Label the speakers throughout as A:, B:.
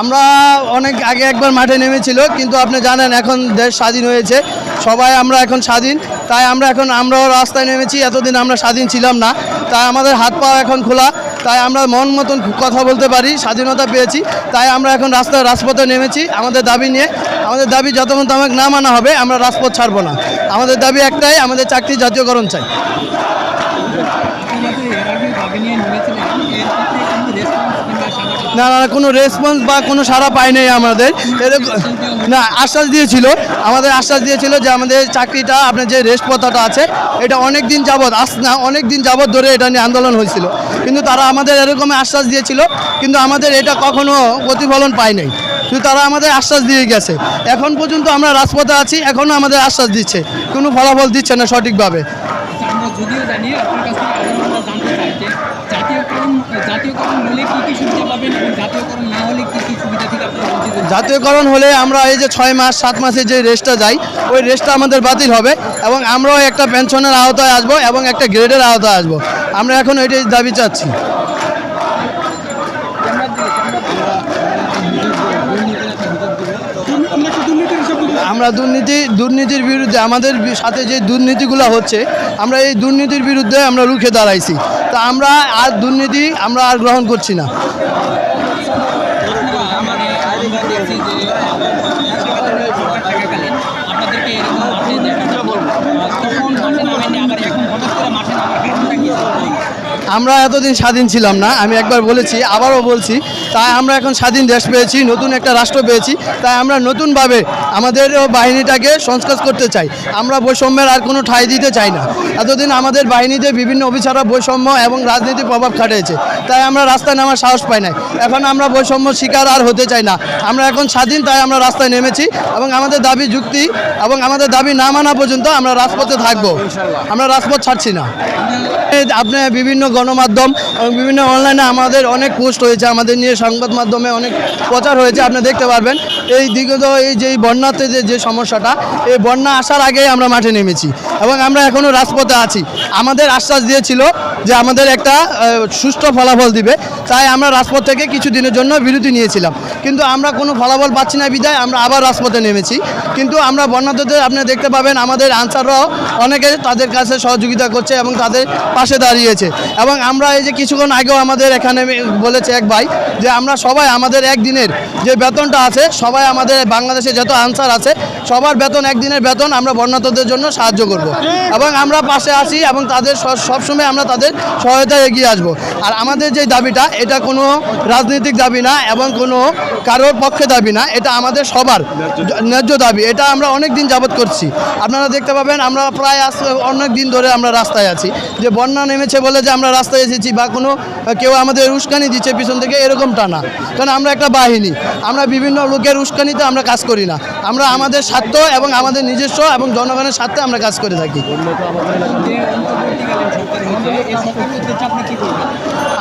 A: আমরা অনেক আগে একবার মাঠে নেমেছিল, কিন্তু আপনি জানেন এখন দেশ স্বাধীন হয়েছে। সবাই আমরা এখন স্বাধীন, তাই আমরা এখন আমরাও রাস্তায় নেমেছি, এতদিন আমরা স্বাধীন ছিলাম না। তাই আমাদের হাত পা এখন খোলা, তাই আমরা মন মতন কথা বলতে পারি, স্বাধীনতা পেয়েছি, তাই আমরা এখন রাস্তায় রাজপথে নেমেছি, আমাদের দাবি নিয়ে। আমাদের দাবি যতক্ষণ আমাকে না মানা হবে, আমরা রাজপথ ছাড়বো না। আমাদের দাবি একটাই, আমাদের চাকরি জাতীয়করণ চাই। না না কোনো রেসপন্স বা কোনো সাড়া পাই নাই আমাদের। না, আশ্বাস দিয়েছিল, আমাদের আশ্বাস দিয়েছিল যে আমাদের চাকরিটা, আপনার যে রেস্ট পথাটা আছে, এটা অনেক দিন যাবৎ আস, না অনেক দিন যাবৎ ধরে এটা নিয়ে আন্দোলন হয়েছিল। কিন্তু তারা আমাদের এরকম আশ্বাস দিয়েছিল, কিন্তু আমাদের এটা কখনো প্রতিফলন পাই নাই। কিন্তু তারা আমাদের আশ্বাস দিয়ে গেছে। এখন পর্যন্ত আমরা রাজপথে আছি এখনও আমাদের আশ্বাস দিচ্ছে। কোনো ফলাফল দিচ্ছে না সঠিকভাবে।
B: যদিও জানি আপনার কাছ থেকে আরও আমরা জানতে চাই যে জাতীয়করণ জাতীয়করণ হলে কী কী সুবিধা পাবেন এবং জাতীয়করণ না হলে কী কী সুবিধা থেকে আপনারা বঞ্চিত
A: জাতীয়করণ হলে আমরা এই যে ছয় মাস সাত মাসের যে রেস্টটা যাই ওই রেস্টটা আমাদের বাতিল হবে এবং আমরাও একটা পেনশনের আওতায় আসব এবং একটা গ্রেডের আওতায় আসব। আমরা এখন এটাই দাবি চাচ্ছি। আমরা দুর্নীতি, দুর্নীতির বিরুদ্ধে আমাদের সাথে যে দুর্নীতিগুলো হচ্ছে, আমরা এই দুর্নীতির বিরুদ্ধে আমরা রুখে দাঁড়াইছি। তা আমরা আর দুর্নীতি আমরা আর গ্রহণ করছি না
B: আপনারা মানে আমরা দেখছি যে সরকার থাকাকালীন আপনাদেরকে এরকম মাঠে দেখা যেত। আহ, তখন মাঠে নামেনি আবার এখন হঠাৎ করে মাঠে নামার কারণটা কি
A: আমরা এতদিন স্বাধীন ছিলাম না, আমি একবার বলেছি, আবারও বলছি, তাই আমরা এখন স্বাধীন দেশ পেয়েছি, নতুন একটা রাষ্ট্র পেয়েছি, তাই আমরা নতুনভাবে আমাদের বাহিনীটাকে সংস্কার করতে চাই। আমরা বৈষম্যের আর কোনো ঠাঁই দিতে চাই না। এতদিন আমাদের বাহিনীতে বিভিন্ন অফিসাররা বৈষম্য এবং রাজনীতির প্রভাব খাটিয়েছে, তাই আমরা রাস্তায় নামার সাহস পাই না এখন আমরা বৈষম্য শিকার আর হতে চাই না। আমরা এখন স্বাধীন, তাই আমরা রাস্তায় নেমেছি এবং আমাদের দাবি যুক্তি এবং আমাদের দাবি না মানা পর্যন্ত আমরা রাজপথে থাকব। আমরা রাজপথ ছাড়ছি না। আপনি বিভিন্ন গণমাধ্যম এবং বিভিন্ন অনলাইনে আমাদের অনেক পোস্ট হয়েছে আমাদের নিয়ে সংবাদ মাধ্যমে অনেক প্রচার হয়েছে, আপনি দেখতে পারবেন। এই বিগত এই যে বন্যাতে যে যে সমস্যাটা, এই বন্যা আসার আগেই আমরা মাঠে নেমেছি এবং আমরা এখনও রাজপথে আছি। আমাদের আশ্বাস দিয়েছিল যে আমাদের একটা সুষ্ঠু ফলাফল দিবে, তাই আমরা রাজপথ থেকে কিছু দিনের জন্য বিরতি নিয়েছিলাম। কিন্তু আমরা কোনো ফলাফল পাচ্ছি না বিদায়, আমরা আবার রাজপথে নেমেছি। কিন্তু আমরা বন্যাতে আপনি দেখতে পাবেন, আমাদের আনসাররাও অনেকে তাদের কাছে সহযোগিতা করছে এবং তাদের পাশে দাঁড়িয়েছে। এবং আমরা এই যে কিছুক্ষণ আগেও আমাদের এখানে বলেছে এক ভাই যে আমরা সবাই আমাদের একদিনের যে বেতনটা আছে, সবাই আমাদের বাংলাদেশে যত আনসার আছে, সবার বেতন একদিনের বেতন আমরা বন্যাতদের জন্য সাহায্য করব। এবং আমরা পাশে আছি এবং তাদের সবসময় আমরা তাদের সহায়তায় এগিয়ে আসব। আর আমাদের যে দাবিটা, এটা কোনো রাজনৈতিক দাবি না এবং কোনো কারোর পক্ষে দাবি না, এটা আমাদের সবার ন্যায্য দাবি। এটা আমরা অনেক দিন যাবত করছি। আপনারা দেখতে পাবেন, আমরা প্রায় অনেক দিন ধরে আমরা রাস্তায় আছি। যে বন্যা নেমেছে বলে যে আমরা রাস্তায় এসেছি বা কোনো, কেউ আমাদের উস্কানি দিচ্ছে পিছন থেকে এরকমটা না কারণ আমরা একটা বাহিনী, আমরা বিভিন্ন লোকের উস্কানিতে আমরা কাজ করি না। আমরা আমাদের স্বার্থ এবং আমাদের নিজস্ব এবং জনগণের স্বার্থে আমরা কাজ করে থাকি।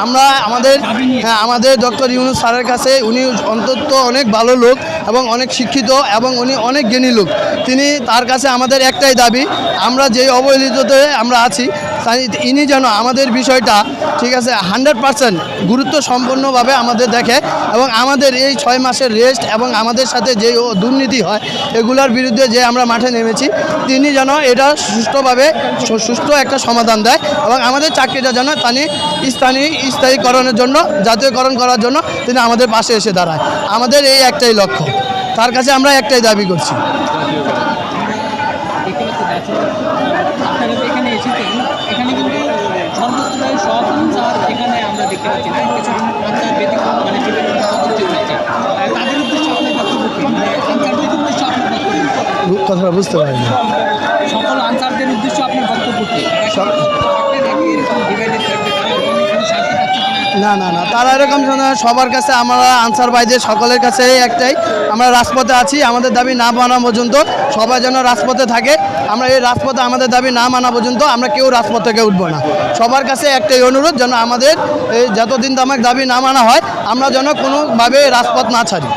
A: আমরা আমাদের হ্যাঁ আমাদের ডক্টর ইউনুস স্যারের কাছে, উনি অন্তত অনেক ভালো লোক এবং অনেক শিক্ষিত এবং উনি অনেক জ্ঞানী লোক। তিনি তার কাছে আমাদের একটাই দাবি, আমরা যে অবহেলিততে আমরা আছি তাই ইনি যেন আমাদের বিষয়টা, ঠিক আছে, হান্ড্রেড পার্সেন্ট গুরুত্ব সম্পন্নভাবে আমাদের দেখে এবং আমাদের এই ছয় মাসের রেস্ট এবং আমাদের সাথে যে দুর্নীতি হয়, এগুলোর বিরুদ্ধে যে আমরা মাঠে নেমেছি, তিনি যেন এটা সুষ্ঠুভাবে, সু- সুষ্ঠু একটা সমাধান দেয় এবং আমাদের চাকরিটা যেন তিনি স্থানীয় স্থায়ীকরণের জন্য, জাতীয়করণ করার জন্য তিনি আমাদের পাশে এসে দাঁড়ায়। আমাদের এই একটাই লক্ষ্য। তার কাছে আমরা একটাই দাবি করছি
B: দেখতে পাচ্ছি দেখো আপনারা তো এখানে এসেছেন এখানে কিন্তু সর্বোচ্চ প্রায় সব আনসার এখানে আমরা দেখতে পাচ্ছি না কিছু ব্যতিক্রম মানে পদক্ষেপ হচ্ছে তাদের উদ্দেশ্যে আপনার বক্তব্য কি মানে আনসারদের উদ্দেশ্যে আপনার বক্তব্য
A: কথাটা বুঝতে পারিনি।
B: সকল আনসারদের উদ্দেশ্যে আপনার বক্তব্য কি?
A: না না না তারা এরকম। সবার কাছে আমরা আনসার বাইদের সকলের কাছে একটাই। আমরা রাজপথে আছি আমাদের দাবি না মানা পর্যন্ত সবাই যেন রাজপথে থাকে। আমরা এই রাজপথে আমাদের দাবি না মানা পর্যন্ত আমরা কেউ রাজপথ থেকে উঠবো না। সবার কাছে একটাই অনুরোধ যেন আমাদের এই যতদিন আমার দাবি না মানা হয়, আমরা যেন কোনোভাবে রাজপথ না ছাড়ি।